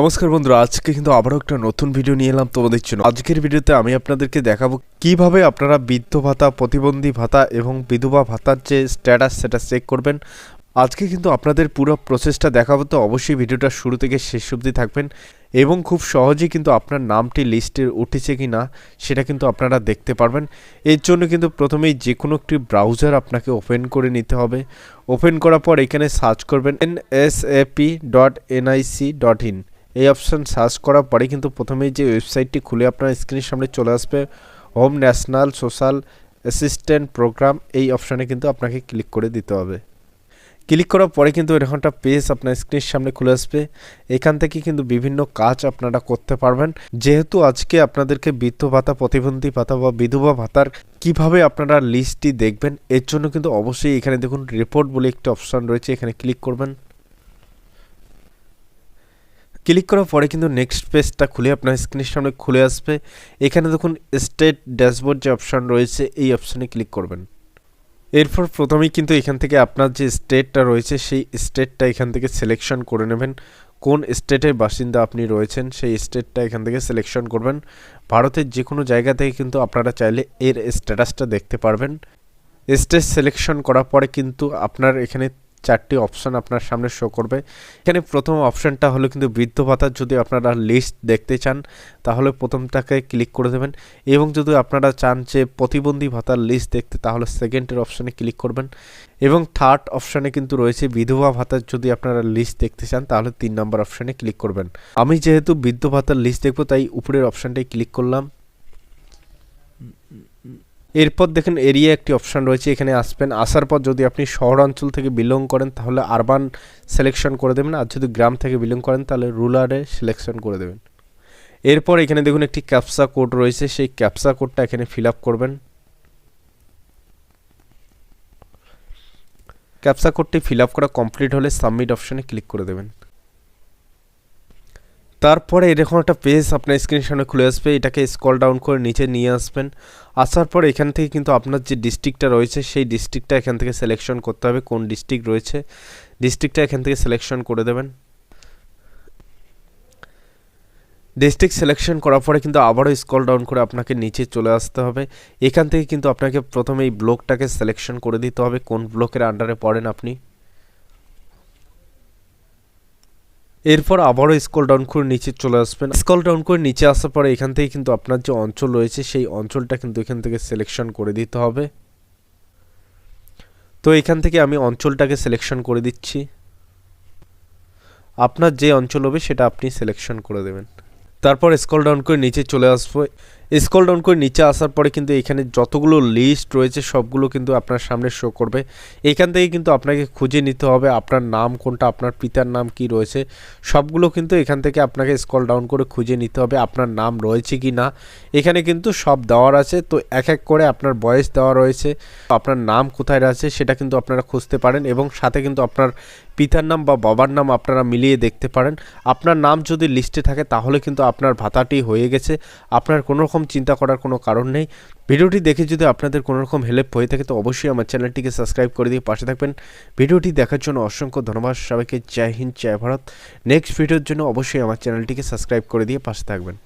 নমস্কার বন্ধুরা, আজকে কিন্তু আবারও একটা নতুন ভিডিও নিয়ে এলাম তোমাদের জন্য। আজকের ভিডিওতে আমি আপনাদেরকে দেখাবো কীভাবে আপনারা বৃদ্ধ ভাতা, প্রতিবন্ধী ভাতা এবং বিধবা ভাতার যে স্ট্যাটাস সেটা চেক করবেন। আজকে কিন্তু আপনাদের পুরো প্রসেসটা দেখাবো, তো অবশ্যই ভিডিওটা শুরু থেকে শেষ অবধি থাকবেন এবং খুব সহজেই কিন্তু আপনার নামটি লিস্টে উঠেছে কি না, সেটা কিন্তু আপনারা দেখতে পারবেন। এর জন্য কিন্তু প্রথমেই যে কোনো একটি ব্রাউজার আপনাকে ওপেন করে নিতে হবে। ওপেন করার পর এখানে সার্চ করবেন N S A P dot NIC dot in. এই অপশান সার্চ করার পরে কিন্তু প্রথমেই যে ওয়েবসাইটটি খুলে আপনার স্ক্রিনের সামনে চলে আসবে home national social assistant programme এই অপশানে কিন্তু আপনাকে ক্লিক করে দিতে হবে। ক্লিক করার পরে কিন্তু এরকম একটা পেজ আপনার স্ক্রিনের সামনে খুলে আসবে। এখান থেকে কিন্তু বিভিন্ন কাজ আপনারা করতে পারবেন। যেহেতু আজকে আপনাদেরকে বৃদ্ধ ভাতা, প্রতিবন্ধী ভাতা বা বিধবা ভাতার কীভাবে আপনারা লিস্টটি দেখবেন, এর জন্য কিন্তু অবশ্যই এখানে দেখুন রিপোর্ট বলে একটি অপশান রয়েছে, এখানে ক্লিক করবেন। ক্লিক করার পরে কিন্তু নেক্সট পেজটা খুলে আপনার স্ক্রিনের সামনে খুলে আসবে। এখানে দেখুন স্টেট ড্যাশবোর্ড যে অপশান রয়েছে, এই অপশানে ক্লিক করবেন। এরপর প্রথমেই কিন্তু এখান থেকে আপনার যে স্টেটটা রয়েছে, সেই স্টেটটা এখান থেকে সিলেকশন করে নেবেন। কোন স্টেটের বাসিন্দা আপনি রয়েছেন, সেই স্টেটটা এখান থেকে সিলেকশন করবেন। ভারতের যে কোনো জায়গা থেকে কিন্তু আপনারা চাইলে এর স্ট্যাটাসটা দেখতে পারবেন। স্টেট সিলেকশন করার পরে কিন্তু আপনার এখানে চারটি অপশান আপনার সামনে শো করবে। এখানে প্রথম অপশানটা হলো কিন্তু বৃদ্ধ ভাতার যদি আপনারা লিস্ট দেখতে চান, তাহলে প্রথমটাকে ক্লিক করে দেবেন এবং যদি আপনারা চান যে প্রতিবন্ধী ভাতার লিস্ট দেখতে, তাহলে সেকেন্ডের অপশানে ক্লিক করবেন। এবং থার্ড অপশানে কিন্তু রয়েছে বিধবা ভাতার যদি আপনারা লিস্ট দেখতে চান, তাহলে তিন নম্বর অপশানে ক্লিক করবেন। আমি যেহেতু বৃদ্ধ ভাতার লিস্ট দেখব, তাই উপরের অপশানটাই ক্লিক করলাম। এরপর দেখেন এরিয়া একটি অপশান রয়েছে, এখানে আসবেন। আসার পর যদি আপনি শহরাঞ্চল থেকে বিলং করেন, তাহলে আরবান সিলেকশন করে দেবেন, আর যদি গ্রাম থেকে বিলং করেন, তাহলে রুরালে সিলেকশন করে দেবেন। এরপর এখানে দেখুন একটি ক্যাপসা কোড রয়েছে, সেই ক্যাপসা কোডটা এখানে ফিল করবেন। ক্যাপসা কোডটি ফিল আপ করা কমপ্লিট হলে সাবমিট অপশানে ক্লিক করে দেবেন। তারপরে এরকম একটা পেজ আপনার স্ক্রিনের সামনে খুলে আসবে, এটাকে স্কল ডাউন করে নিচে নিয়ে আসবেন। আসার পর এখান থেকে কিন্তু আপনার যে ডিস্ট্রিক্টটা রয়েছে, সেই ডিস্ট্রিক্টটা এখান থেকে সিলেকশন করতে হবে, কোন ডিস্ট্রিক্ট রয়েছে। ডিস্ট্রিক্টটা এখান থেকে সিলেকশন করে দেবেন। ডিস্ট্রিক্ট সিলেকশন করার পরে কিন্তু আবারও স্কল ডাউন করে আপনাকে নিচে চলে আসতে হবে। এখান থেকে কিন্তু আপনাকে প্রথমে এই ব্লকটাকে সিলেকশন করে দিতে হবে, কোন ব্লকের আন্ডারে পড়েন আপনি। এরপর আবারও স্কল ডাউন করে নিচে চলে আসবেন। স্কল ডাউন করে নিচে আসার পরে এখান থেকে কিন্তু আপনার যে অঞ্চল রয়েছে, সেই অঞ্চলটা কিন্তু এখান থেকে সিলেকশন করে দিতে হবে। তো এখান থেকে আমি অঞ্চলটাকে সিলেকশন করে দিচ্ছি। আপনার যে অঞ্চল হবে, সেটা আপনি সিলেকশন করে দেবেন। তারপর স্কল ডাউন করে নিচে চলে আসব। স্কল ডাউন করে নিচে আসার পরে কিন্তু এখানে যতগুলো লিস্ট রয়েছে, সবগুলো কিন্তু আপনার সামনে শো করবে। এখান থেকে কিন্তু আপনাকে খুঁজে নিতে হবে আপনার নাম কোনটা, আপনার পিতার নাম কি রয়েছে। সবগুলো কিন্তু এখান থেকে আপনাকে স্কল ডাউন করে খুঁজে নিতে হবে আপনার নাম রয়েছে কি না। এখানে কিন্তু সব দেওয়ার আছে, তো এক এক করে আপনার বয়স দেওয়া রয়েছে, আপনার নাম কোথায় রয়েছে সেটা কিন্তু আপনারা খুঁজতে পারেন এবং সাথে কিন্তু আপনার পিতার নাম বা বাবার নাম আপনারা মিলিয়ে দেখতে পারেন। আপনার নাম যদি লিস্টে থাকে তাহলে কিন্তু আপনার ভাতাটি হয়ে গেছে। আপনার কোনো রকম চিন্তা করার কোনো কারণ নেই। ভিডিওটি দেখে যদি আপনাদের কোনো রকম হেল্প হয়ে থাকে, তো অবশ্যই আমার চ্যানেলটিকে সাবস্ক্রাইব করে দিয়ে পাশে থাকবেন। ভিডিওটি দেখার জন্য অসংখ্য ধন্যবাদ। সবাইকে জয় হিন্দ, জয় ভারত। নেক্সট ভিডিওর জন্য অবশ্যই আমার চ্যানেলটিকে সাবস্ক্রাইব করে দিয়ে পাশে থাকবেন।